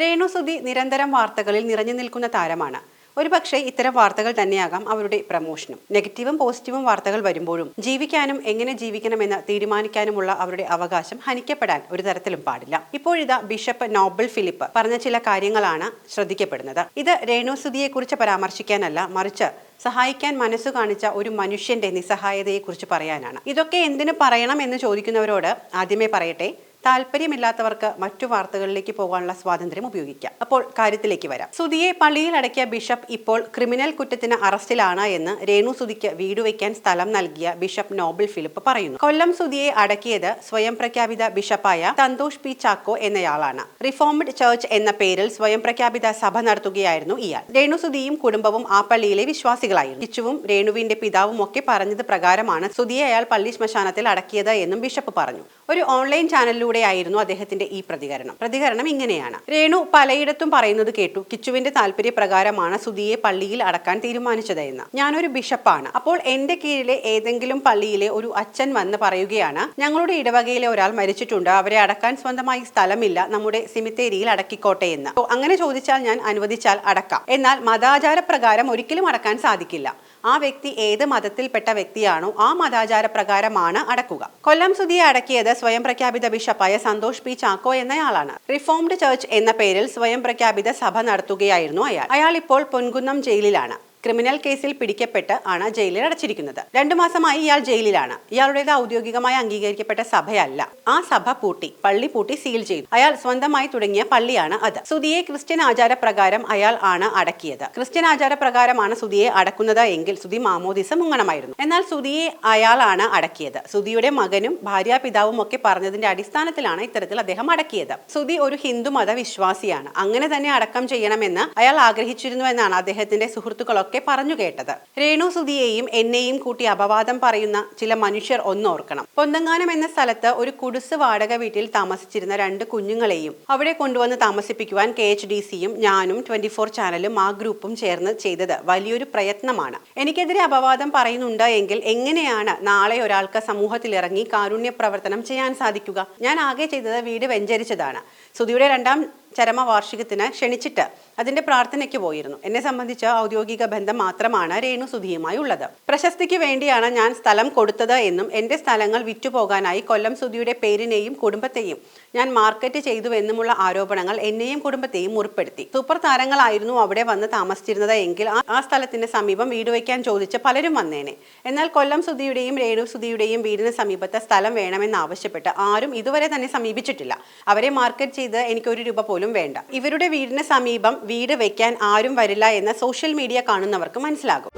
രേണു സുധി നിരന്തരം വാർത്തകളിൽ നിറഞ്ഞു നിൽക്കുന്ന താരമാണ്. ഒരുപക്ഷെ ഇത്തരം വാർത്തകൾ തന്നെയാകാം അവരുടെ പ്രമോഷനും. നെഗറ്റീവും പോസിറ്റീവും വാർത്തകൾ വരുമ്പോഴും ജീവിക്കാനും എങ്ങനെ ജീവിക്കണമെന്ന് തീരുമാനിക്കാനുമുള്ള അവരുടെ അവകാശം ഹനിക്കപ്പെടാൻ ഒരു തരത്തിലും പാടില്ല. ഇപ്പോഴിതാ ബിഷപ്പ് നോബൽ ഫിലിപ്പ് പറഞ്ഞ ചില കാര്യങ്ങളാണ് ശ്രദ്ധിക്കപ്പെടുന്നത്. ഇത് രേണു സുധിയെക്കുറിച്ച് പരാമർശിക്കാനല്ല മറിച്ച് സഹായിക്കാൻ മനസ്സു കാണിച്ച ഒരു മനുഷ്യന്റെ നിസ്സഹായതയെക്കുറിച്ച് പറയാനാണ്. ഇതൊക്കെ എന്തിനു പറയണം എന്ന് ചോദിക്കുന്നവരോട് ആദ്യമേ പറയട്ടെ താല്പര്യമില്ലാത്തവർക്ക് മറ്റു വാർത്തകളിലേക്ക് പോകാനുള്ള സ്വാതന്ത്ര്യം ഉപയോഗിക്കാം. അപ്പോൾ കാര്യത്തിലേക്ക് വരാം. സുധിയെ പള്ളിയിൽ അടക്കിയ ബിഷപ്പ് ഇപ്പോൾ ക്രിമിനൽ കുറ്റത്തിന് അറസ്റ്റിലാണ് എന്ന് രേണു സുധിക്ക് വീട് വയ്ക്കാൻ സ്ഥലം നൽകിയ ബിഷപ്പ് നോബൽ ഫിലിപ്പ് പറയുന്നു. കൊല്ലം സുധിയെ അടക്കിയത് സ്വയം പ്രഖ്യാപിത ബിഷപ്പായ സന്തോഷ് പി ചാക്കോ എന്നയാളാണ്. റിഫോംഡ് ചർച്ച് എന്ന പേരിൽ സ്വയം പ്രഖ്യാപിത സഭ നടത്തുകയായിരുന്നു ഇയാൾ. രേണു സുധിയും കുടുംബവും ആ പള്ളിയിലെ വിശ്വാസികളായിരുന്നു. കിച്ചുവും രേണുവിന്റെ പിതാവും ഒക്കെ പറഞ്ഞത് പ്രകാരമാണ് സുധിയെ അയാൾ പള്ളി ശ്മശാനത്തിൽ അടക്കിയത് എന്നും ബിഷപ്പ് പറഞ്ഞു. ഒരു ഓൺലൈൻ ചാനലിലൂടെയായിരുന്നു അദ്ദേഹത്തിന്റെ ഈ പ്രതികരണം. പ്രതികരണം ഇങ്ങനെയാണ്. രേണു പലയിടത്തും പറയുന്നത് കേട്ടു കിച്ചുവിന്റെ താല്പര്യപ്രകാരമാണ് സുധിയെ പള്ളിയിൽ അടക്കാൻ തീരുമാനിച്ചത് എന്ന്. ഞാനൊരു ബിഷപ്പാണ്. അപ്പോൾ എന്റെ കീഴിലെ ഏതെങ്കിലും പള്ളിയിലെ ഒരു അച്ഛൻ വന്ന് പറയുകയാണ് ഞങ്ങളുടെ ഇടവകയിലെ ഒരാൾ മരിച്ചിട്ടുണ്ട്. അവരെ അടക്കാൻ സ്വന്തമായി സ്ഥലമില്ല. നമ്മുടെ സിമിത്തേരിയിൽ അടക്കിക്കോട്ടെ എന്ന്. അങ്ങനെ ചോദിച്ചാൽ ഞാൻ അനുവദിച്ചാൽ അടക്കാം. എന്നാൽ മതാചാരപ്രകാരം ഒരിക്കലും അടക്കാൻ സാധിക്കില്ല. ആ വ്യക്തി ഏത് മതത്തിൽപ്പെട്ട വ്യക്തിയാണോ ആ മതാചാര പ്രകാരമാണ് അടക്കുക. കൊല്ലം സുധിയെ അടക്കിയത് സ്വയം പ്രഖ്യാപിത ബിഷപ്പായ സന്തോഷ് പി ചാക്കോ എന്നയാളാണ്. റിഫോംഡ് ചർച്ച് എന്ന പേരിൽ സ്വയം പ്രഖ്യാപിത സഭ നടത്തുകയായിരുന്നു അയാൾ. അയാൾ ഇപ്പോൾ പൊൻകുന്നം ജയിലിലാണ്. ക്രിമിനൽ കേസിൽ പിടിക്കപ്പെട്ട് ആണ് ജയിലിൽ അടച്ചിരിക്കുന്നത്. രണ്ടു മാസമായി ഇയാൾ ജയിലിലാണ്. ഇയാളുടേത് ഔദ്യോഗികമായി അംഗീകരിക്കപ്പെട്ട സഭയല്ല. ആ സഭ പൂട്ടി പള്ളി പൂട്ടി സീൽ ചെയ്തു. അയാൾ സ്വന്തമായി തുടങ്ങിയ പള്ളിയാണ് അത്. സുധിയെ ക്രിസ്ത്യൻ ആചാരപ്രകാരം അയാൾ ആണ് അടക്കിയത്. ക്രിസ്ത്യൻ ആചാരപ്രകാരമാണ് സുധിയെ അടക്കുന്നത് എങ്കിൽ സുധി മാമോദിസ മുങ്ങണമായിരുന്നു. എന്നാൽ സുധിയെ അയാളാണ് അടക്കിയത്. സുധിയുടെ മകനും ഭാര്യ പിതാവും ഒക്കെ പറഞ്ഞതിന്റെ അടിസ്ഥാനത്തിലാണ് ഇത്തരത്തിൽ അദ്ദേഹം അടക്കിയത്. സുധി ഒരു ഹിന്ദു മതവിശ്വാസിയാണ് അങ്ങനെ തന്നെ അടക്കം ചെയ്യണമെന്ന് അയാൾ ആഗ്രഹിച്ചിരുന്നു എന്നാണ് അദ്ദേഹത്തിന്റെ സുഹൃത്തുക്കളൊക്കെ പറഞ്ഞു കേട്ടത്. രേണു സുധിയെയും എന്നെയും കൂട്ടി അപവാദം പറയുന്ന ചില മനുഷ്യർ ഒന്നോർക്കണം. പൊന്തങ്ങാനം എന്ന സ്ഥലത്ത് ഒരു കുടുസ് വാടക വീട്ടിൽ താമസിച്ചിരുന്ന രണ്ട് കുഞ്ഞുങ്ങളെയും അവിടെ കൊണ്ടുവന്ന് താമസിപ്പിക്കുവാൻ കെ എച്ച് ഡി സിയും ഞാനും ട്വന്റി ഫോർ ചാനലും ആ ഗ്രൂപ്പും ചേർന്ന് ചെയ്തത് വലിയൊരു പ്രയത്നമാണ്. എനിക്കെതിരെ അപവാദം പറയുന്നുണ്ട് എങ്കിൽ എങ്ങനെയാണ് നാളെ ഒരാൾക്ക് സമൂഹത്തിൽ ഇറങ്ങി കാരുണ്യ പ്രവർത്തനം ചെയ്യാൻ സാധിക്കുക? ഞാൻ ആകെ ചെയ്തത് വീട് വെഞ്ചരിച്ചതാണ്. സുധിയുടെ രണ്ടാം ചരമവാർഷികത്തിന് ക്ഷണിച്ചിട്ട് അതിന്റെ പ്രാർത്ഥനയ്ക്ക് പോയിരുന്നു. എന്നെ സംബന്ധിച്ച് ഔദ്യോഗിക ബന്ധം മാത്രമാണ് രേണു സുധിയുമായി ഉള്ളത്. പ്രശസ്തിക്ക് വേണ്ടിയാണ് ഞാൻ സ്ഥലം കൊടുത്തത് എന്നും എന്റെ സ്ഥലങ്ങൾ വിറ്റുപോകാനായി കൊല്ലം സുധിയുടെ പേരിനെയും കുടുംബത്തെയും ഞാൻ മാർക്കറ്റ് ചെയ്തു എന്നുമുള്ള ആരോപണങ്ങൾ എന്നെയും കുടുംബത്തെയും മുറിപ്പെടുത്തി. സൂപ്പർ താരങ്ങളായിരുന്നു അവിടെ വന്ന് താമസിച്ചിരുന്നത് എങ്കിൽ ആ- സ്ഥലത്തിന് സമീപം വീട് വയ്ക്കാൻ ചോദിച്ച് പലരും വന്നേനെ. എന്നാൽ കൊല്ലം സുധിയുടെയും രേണു സുധിയുടെയും വീടിന് സമീപത്തെ സ്ഥലം വേണമെന്ന് ആവശ്യപ്പെട്ട് ആരും ഇതുവരെ തന്നെ സമീപിച്ചിട്ടില്ല. അവരെ മാർക്കറ്റ് ചെയ്ത് എനിക്ക് ഒരു രൂപ പോലും വേണ്ട. ഇവരുടെ വീടിന് സമീപം വീട് വെക്കാൻ ആരും വരില്ല എന്ന് സോഷ്യൽ മീഡിയ കാണുന്നവർക്ക് മനസ്സിലാകും.